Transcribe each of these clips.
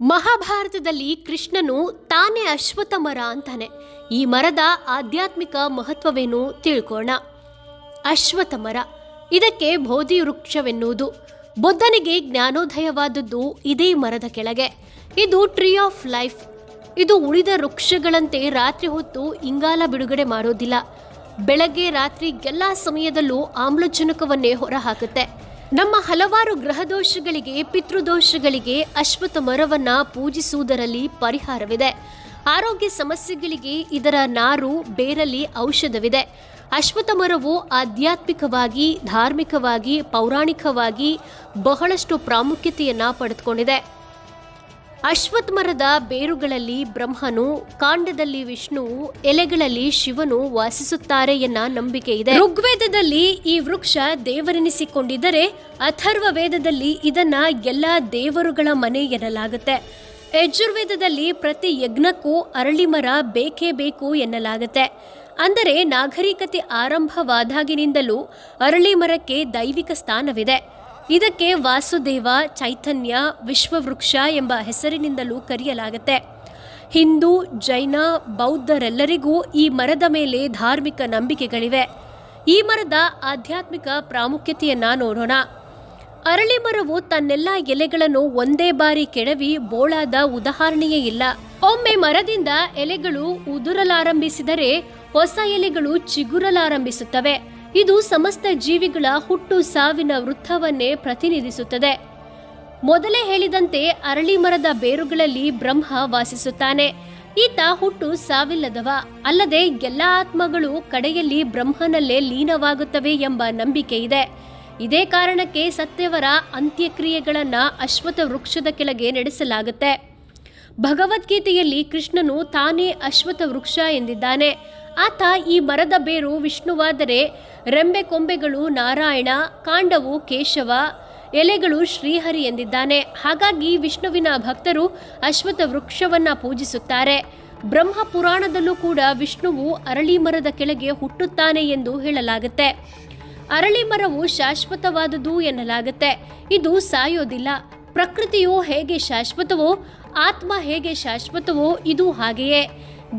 ಮಹಾಭಾರತದಲ್ಲಿ ಕೃಷ್ಣನು ತಾನೇ ಅಶ್ವತ್ಥ ಮರ ಅಂತಾನೆ. ಈ ಮರದ ಆಧ್ಯಾತ್ಮಿಕ ಮಹತ್ವವೇನು ತಿಳ್ಕೋಣ. ಅಶ್ವತ್ಥ ಮರ ಇದಕ್ಕೆ ಬೋಧಿ ವೃಕ್ಷವೆನ್ನುವುದು ಬುದ್ಧನಿಗೆ ಜ್ಞಾನೋದಯವಾದದ್ದು ಇದೇ ಮರದ ಕೆಳಗೆ. ಇದು ಟ್ರೀ ಆಫ್ ಲೈಫ್ ಇದು ಉಳಿದ ವೃಕ್ಷಗಳಂತೆ ರಾತ್ರಿ ಹೊತ್ತು ಇಂಗಾಲ ಬಿಡುಗಡೆ ಮಾಡೋದಿಲ್ಲ. ಬೆಳಗ್ಗೆ ರಾತ್ರಿ ಎಲ್ಲ ಸಮಯದಲ್ಲೂ ಆಮ್ಲಜನಕವನ್ನೇ ಹೊರಹಾಕುತ್ತೆ. ನಮ್ಮ ಹಲವಾರು ಗ್ರಹದೋಷಗಳಿಗೆ, ಪಿತೃದೋಷಗಳಿಗೆ ಅಶ್ವತ್ಥ ಮರವನ್ನು ಪೂಜಿಸುವುದರಲ್ಲಿ ಪರಿಹಾರವಿದೆ. ಆರೋಗ್ಯ ಸಮಸ್ಯೆಗಳಿಗೆ ಇದರ ನಾರು ಬೇರಲ್ಲಿ ಔಷಧವಿದೆ. ಅಶ್ವತ್ಥ ಮರವು ಆಧ್ಯಾತ್ಮಿಕವಾಗಿ, ಧಾರ್ಮಿಕವಾಗಿ, ಪೌರಾಣಿಕವಾಗಿ ಬಹಳಷ್ಟು ಪ್ರಾಮುಖ್ಯತೆಯನ್ನು ಪಡೆದುಕೊಂಡಿದೆ. ಅಶ್ವತ್ಥ ಮರದ ಬೇರುಗಳಲ್ಲಿ ಬ್ರಹ್ಮನು, ಕಾಂಡದಲ್ಲಿ ವಿಷ್ಣುವು ಎಲೆಗಳಲ್ಲಿ ಶಿವನು ವಾಸಿಸುತ್ತಾರೆ ಎನ್ನ ನಂಬಿಕೆ ಇದೆ. ಋಗ್ವೇದದಲ್ಲಿ ಈ ವೃಕ್ಷ ದೇವರೆನಿಸಿಕೊಂಡಿದ್ದರೆ ಅಥರ್ವ ವೇದದಲ್ಲಿ ಇದನ್ನ ಎಲ್ಲ ದೇವರುಗಳ ಮನೆ ಎನ್ನಲಾಗುತ್ತೆ. ಯಜುರ್ವೇದದಲ್ಲಿ ಪ್ರತಿ ಯಜ್ಞಕ್ಕೂ ಅರಳಿ ಮರ ಬೇಕೇ ಬೇಕು ಎನ್ನಲಾಗುತ್ತೆ. ಅಂದರೆ ನಾಗರಿಕತೆ ಆರಂಭವಾದಾಗಿನಿಂದಲೂ ಅರಳಿ ಮರಕ್ಕೆ ದೈವಿಕ ಸ್ಥಾನವಿದೆ. ಇದಕ್ಕೆ ವಾಸುದೇವ ಚೈತನ್ಯ ವಿಶ್ವವೃಕ್ಷ ಎಂಬ ಹೆಸರಿನಿಂದಲೂ ಕರೆಯಲಾಗುತ್ತೆ. ಹಿಂದೂ, ಜೈನ, ಬೌದ್ಧರೆಲ್ಲರಿಗೂ ಈ ಮರದ ಮೇಲೆ ಧಾರ್ಮಿಕ ನಂಬಿಕೆಗಳಿವೆ. ಈ ಮರದ ಆಧ್ಯಾತ್ಮಿಕ ಪ್ರಾಮುಖ್ಯತೆಯನ್ನು ನೋಡೋಣ. ಅರಳಿ ಮರವು ತನ್ನೆಲ್ಲ ಎಲೆಗಳನ್ನು ಒಂದೇ ಬಾರಿ ಕೆಡವಿ ಬೋಳಾದ ಉದಾಹರಣೆಯೇ ಇಲ್ಲ. ಒಮ್ಮೆ ಮರದಿಂದ ಎಲೆಗಳು ಉದುರಲಾರಂಭಿಸಿದರೆ ಹೊಸ ಎಲೆಗಳು ಚಿಗುರಲಾರಂಭಿಸುತ್ತವೆ. ಇದು ಸಮಸ್ತ ಜೀವಿಗಳ ಹುಟ್ಟು ಸಾವಿನ ವೃತ್ತವನ್ನೇ ಪ್ರತಿನಿಧಿಸುತ್ತದೆ. ಮೊದಲೇ ಹೇಳಿದಂತೆ ಅರಳಿ ಮರದ ಬೇರುಗಳಲ್ಲಿ ಬ್ರಹ್ಮ ವಾಸಿಸುತ್ತಾನೆ. ಈತ ಹುಟ್ಟು ಸಾವಿಲ್ಲದವ, ಅಲ್ಲದೆ ಎಲ್ಲ ಆತ್ಮಗಳು ಕಡೆಯಲ್ಲಿ ಬ್ರಹ್ಮನಲ್ಲೇ ಲೀನವಾಗುತ್ತವೆ ಎಂಬ ನಂಬಿಕೆ ಇದೆ ಇದೇ ಕಾರಣಕ್ಕೆ ಸತ್ಯವರ ಅಂತ್ಯಕ್ರಿಯೆಗಳನ್ನ ಅಶ್ವತ್ಥ ವೃಕ್ಷದ ಕೆಳಗೆ ನಡೆಸಲಾಗುತ್ತೆ. ಭಗವದ್ಗೀತೆಯಲ್ಲಿ ಕೃಷ್ಣನು ತಾನೇ ಅಶ್ವತ್ಥ ವೃಕ್ಷ ಎಂದಿದ್ದಾನೆ. ಆತ ಈ ಮರದ ಬೇರು ವಿಷ್ಣುವಾದರೆ ರೆಂಬೆ ಕೊಂಬೆಗಳು ನಾರಾಯಣ, ಕಾಂಡವು ಕೇಶವ, ಎಲೆಗಳು ಶ್ರೀಹರಿ ಎಂದಿದ್ದಾನೆ. ಹಾಗಾಗಿ ವಿಷ್ಣುವಿನ ಭಕ್ತರು ಅಶ್ವತ್ಥ ವೃಕ್ಷವನ್ನ ಪೂಜಿಸುತ್ತಾರೆ. ಬ್ರಹ್ಮ ಪುರಾಣದಲ್ಲೂ ಕೂಡ ವಿಷ್ಣುವು ಅರಳಿ ಮರದ ಕೆಳಗೆ ಹುಟ್ಟುತ್ತಾನೆ ಎಂದು ಹೇಳಲಾಗುತ್ತೆ. ಅರಳಿ ಮರವು ಶಾಶ್ವತವಾದುದು ಎನ್ನಲಾಗುತ್ತೆ. ಇದು ಸಾಯೋದಿಲ್ಲ. ಪ್ರಕೃತಿಯು ಹೇಗೆ ಶಾಶ್ವತವೋ, ಆತ್ಮ ಹೇಗೆ ಶಾಶ್ವತವೋ ಇದು ಹಾಗೆಯೇ.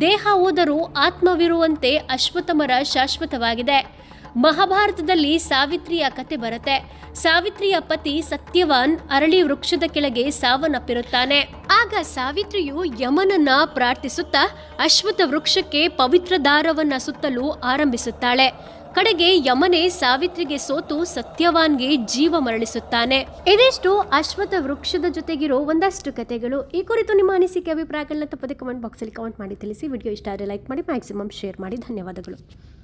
ದೇಹ ಹೋದರೂ ಆತ್ಮವಿರುವಂತೆ ಅಶ್ವತ್ಥ ಮರ ಶಾಶ್ವತವಾಗಿದೆ. ಮಹಾಭಾರತದಲ್ಲಿ ಸಾವಿತ್ರಿಯ ಕತೆ ಬರುತ್ತೆ. ಸಾವಿತ್ರಿಯ ಪತಿ ಸತ್ಯವಾನ್ ಅರಳಿ ವೃಕ್ಷದ ಕೆಳಗೆ ಸಾವನ್ನಪ್ಪಿರುತ್ತಾನೆ. ಆಗ ಸಾವಿತ್ರಿಯು ಯಮನನ್ನ ಪ್ರಾರ್ಥಿಸುತ್ತಾ ಅಶ್ವತ್ಥ ವೃಕ್ಷಕ್ಕೆ ಪವಿತ್ರ ದಾರವನ್ನ ಸುತ್ತಲು ಆರಂಭಿಸುತ್ತಾಳೆ. ಕಡೆಗೆ ಯಮನೆ ಸಾವಿತ್ರಿಗೆ ಸೋತು ಸತ್ಯವಾನ್ಗೆ ಜೀವ ಮರಳಿಸುತ್ತಾನೆ. ಇದಿಷ್ಟು ಅಶ್ವತ್ಥ ವೃಕ್ಷದ ಜೊತೆಗಿರೋ ಒಂದಷ್ಟು ಕಥೆಗಳು ಈ ಕುರಿತು ನಿಮ್ಮ ಅನಿಸಿಕೆ, ಅಭಿಪ್ರಾಯಗಳನ್ನ ತಪ್ಪದೆ ಕಮೆಂಟ್ ಬಾಕ್ಸಲ್ಲಿ ಕಮೆಂಟ್ ಮಾಡಿ ತಿಳಿಸಿ. ವಿಡಿಯೋ ಇಷ್ಟ ಆದರೆ ಲೈಕ್ ಮಾಡಿ ಮ್ಯಾಕ್ಸಿಮಮ್ ಶೇರ್ ಮಾಡಿ. ಧನ್ಯವಾದಗಳು.